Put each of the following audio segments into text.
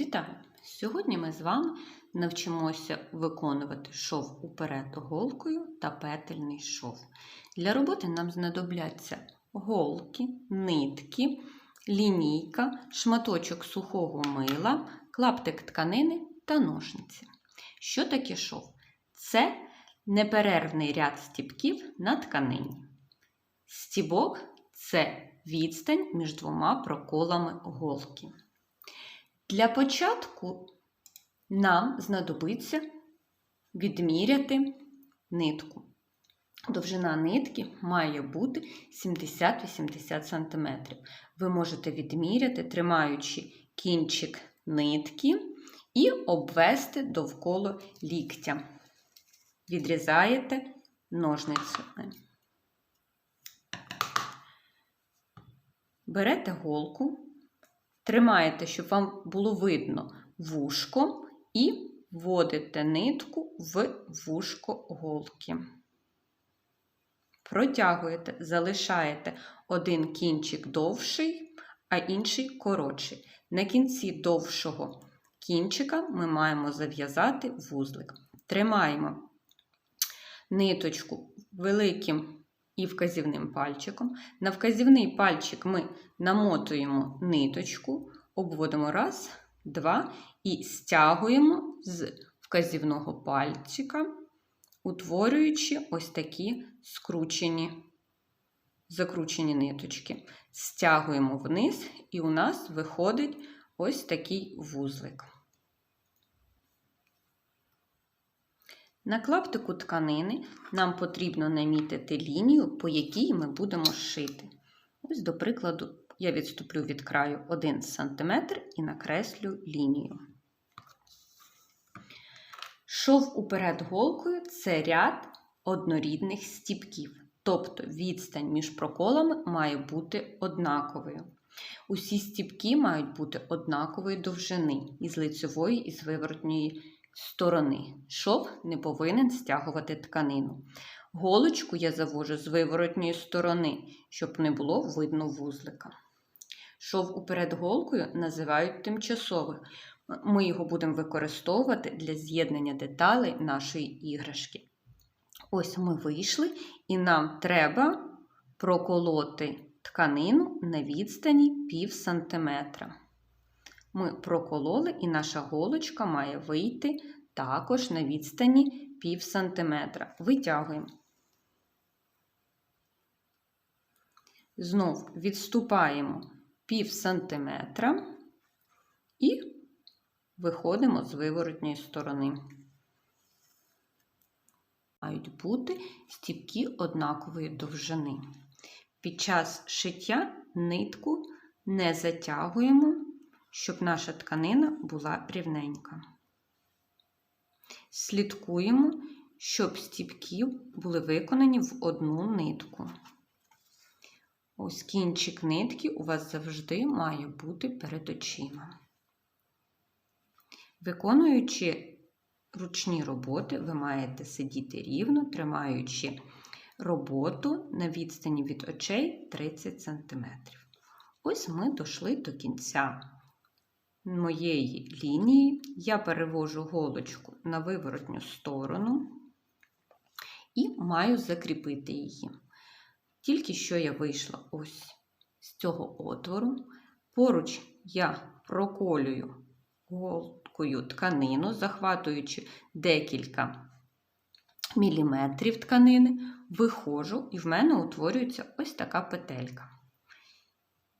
Вітаю! Сьогодні ми з вами навчимося виконувати шов уперед голкою та петельний шов. Для роботи нам знадобляться голки, нитки, лінійка, шматочок сухого мила, клаптик тканини та ножниці. Що таке шов? Це неперервний ряд стібків на тканині. Стібок це відстань між двома проколами голки. Для початку нам знадобиться відміряти нитку. Довжина нитки має бути 70-80 см. Ви можете відміряти, тримаючи кінчик нитки і обвести довкола ліктя. Відрізаєте ножницями. Берете голку. Тримаєте, щоб вам було видно вушко, і вводите нитку в вушко голки. Протягуєте, залишаєте один кінчик довший, а інший коротший. На кінці довшого кінчика ми маємо зав'язати вузлик. Тримаємо ниточку великим і вказівним пальчиком. На вказівний пальчик ми намотуємо ниточку, обводимо раз, два і стягуємо з вказівного пальчика, утворюючи ось такі скручені, закручені ниточки. Стягуємо вниз, і у нас виходить ось такий вузлик. На клаптику тканини нам потрібно намітити лінію, по якій ми будемо шити. Ось, до прикладу, я відступлю від краю 1 см і накреслю лінію. Шов уперед голкою це ряд однорідних стіпків, тобто відстань між проколами має бути однаковою. Усі стіпки мають бути однакової довжини із лицевої і з виворотньої сторони. Шов не повинен стягувати тканину. Голочку я завожу з виворотньої сторони, щоб не було видно вузлика. Шов уперед голкою називають тимчасовим. Ми його будемо використовувати для з'єднання деталей нашої іграшки. Ось ми вийшли, і нам треба проколоти тканину на відстані пів сантиметра. Ми прокололи, і наша голочка має вийти також на відстані пів сантиметра. Витягуємо. Знов відступаємо пів сантиметра і виходимо з виворотньої сторони. Мають бути стіпки однакової довжини. Під час шиття нитку не затягуємо, щоб наша тканина була рівненька. Слідкуємо, щоб стіпки були виконані в одну нитку. Ось кінчик нитки у вас завжди має бути перед очима. Виконуючи ручні роботи, ви маєте сидіти рівно, тримаючи роботу на відстані від очей 30 см. Ось ми дійшли до кінця моєї лінії. Я перевожу голочку на виворотню сторону і маю закріпити її. Тільки що я вийшла ось з цього отвору. Поруч я проколюю голкою тканину, захватуючи декілька міліметрів тканини, виходжу, і в мене утворюється ось така петелька.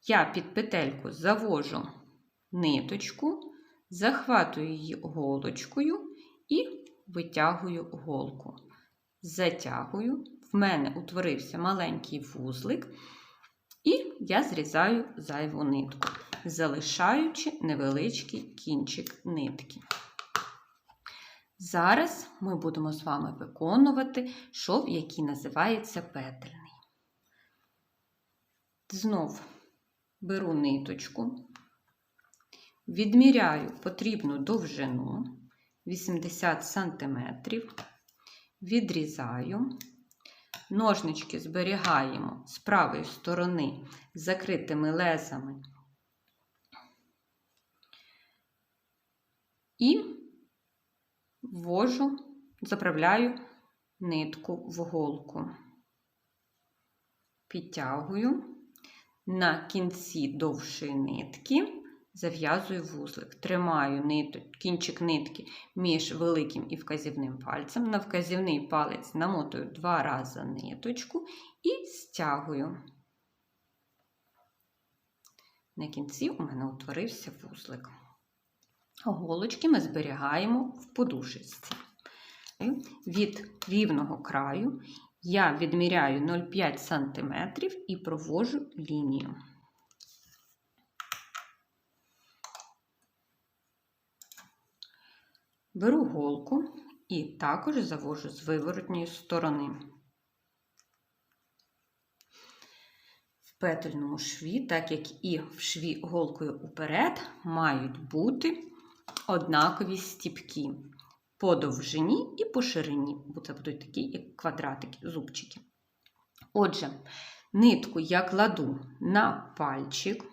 Я під петельку завожу ниточку, захватую її голочкою і витягую голку. Затягую, в мене утворився маленький вузлик, і я зрізаю зайву нитку, залишаючи невеличкий кінчик нитки. Зараз ми будемо з вами виконувати шов, який називається петельний. Знов беру ниточку, відміряю потрібну довжину 80 см, відрізаю. Ножнички зберігаємо з правої сторони закритими лезами і ввожу, заправляю нитку в голку. Підтягую на кінці довшої нитки, зав'язую вузлик, тримаю ниток, кінчик нитки між великим і вказівним пальцем. На вказівний палець намотую два рази ниточку і стягую. На кінці у мене утворився вузлик. Голочки ми зберігаємо в подушечці. Від рівного краю я відміряю 0,5 см і провожу лінію. Беру голку і також завожу з виворотньої сторони. В петельному шві, так як і в шві голкою уперед, мають бути однакові стіпки по довжині і по ширині, бо це будуть такі як квадратики, зубчики. Отже, нитку я кладу на пальчик,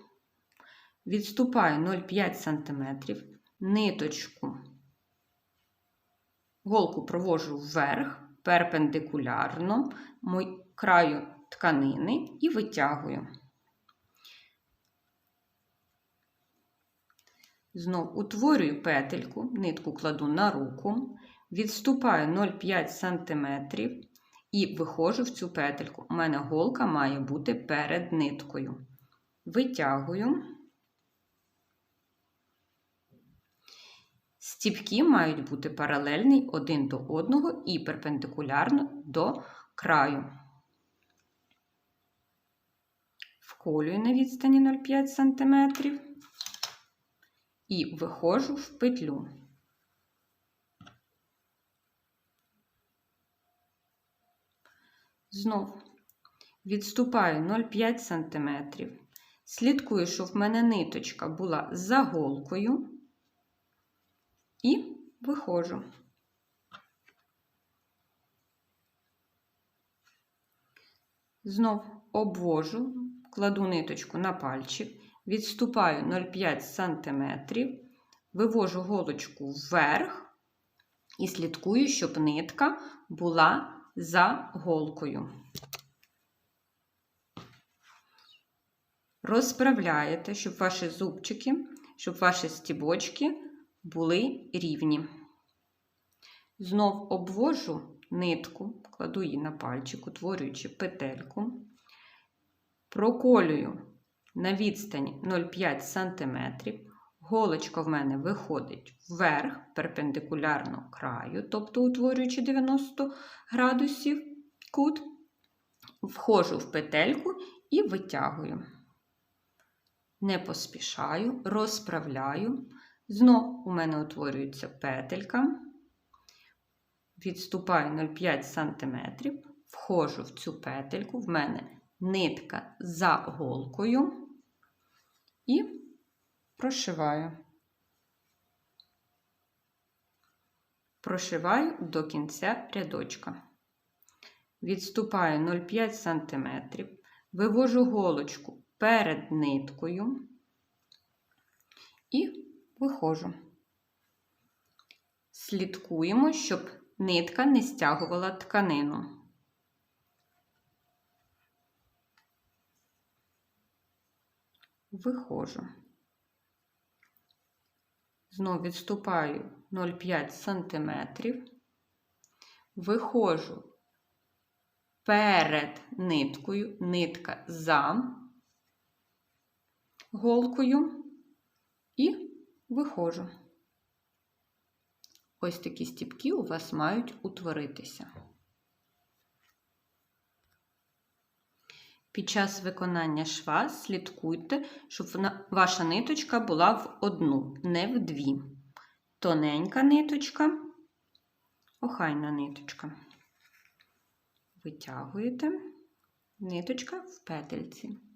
відступаю 0,5 см, ниточку, голку провожу вверх, перпендикулярно краю тканини і витягую. Знов утворюю петельку, нитку кладу на руку, відступаю 0,5 см і виходжу в цю петельку. У мене голка має бути перед ниткою. Витягую. Стіпки мають бути паралельні один до одного і перпендикулярно до краю. Вколюю на відстані 0,5 см і виходжу в петлю. Знов відступаю 0,5 см. Слідкую, щоб в мене ниточка була за голкою і виходжу. Знов обвожу, кладу ниточку на пальчик відступаю 0,5 см, вивожу голочку вверх і слідкую, щоб нитка була за голкою. Розправляєте, щоб ваші зубчики, щоб ваші стібочки були рівні. Знов обвожу нитку, кладу її на пальчик, утворюючи петельку, проколюю на відстані 0,5 см. Голочка в мене виходить вверх, перпендикулярно краю, тобто утворюючи 90 градусів кут, входжу в петельку і витягую. Не поспішаю, розправляю. Знов у мене утворюється петелька, відступаю 0,5 см, входжу в цю петельку, в мене нитка за голкою. І прошиваю. Прошиваю до кінця рядочка. Відступаю 0,5 см, вивожу голочку перед ниткою. І виходжу. Слідкуємо, щоб нитка не стягувала тканину. виходжу. Знову відступаю 0,5 см, виходжу перед ниткою, нитка за голкою і виходжу. Ось такі стіпки у вас мають утворитися. Під час виконання шва слідкуйте, щоб ваша ниточка була в одну, не в дві. Тоненька ниточка, охайна ниточка. Витягуєте ниточка в петельці.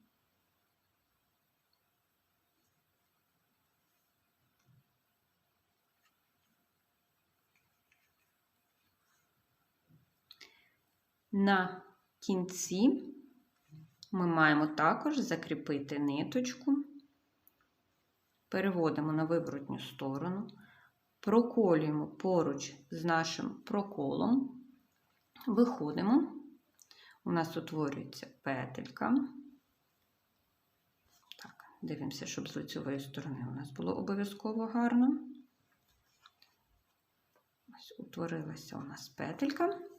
На кінці ми маємо також закріпити ниточку, переводимо на виворотню сторону, проколюємо поруч з нашим проколом, виходимо. У нас утворюється петелька. Так, дивимося, щоб з лицевої сторони у нас було обов'язково гарно. Ось утворилася у нас петелька.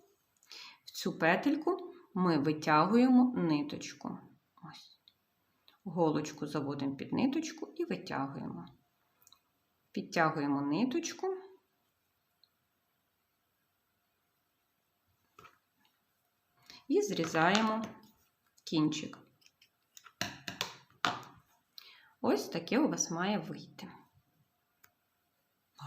Цю петельку ми витягуємо ниточку. Ось. Голочку заводимо під ниточку і витягуємо. Підтягуємо ниточку. І зрізаємо кінчик. Ось таке у вас має вийти.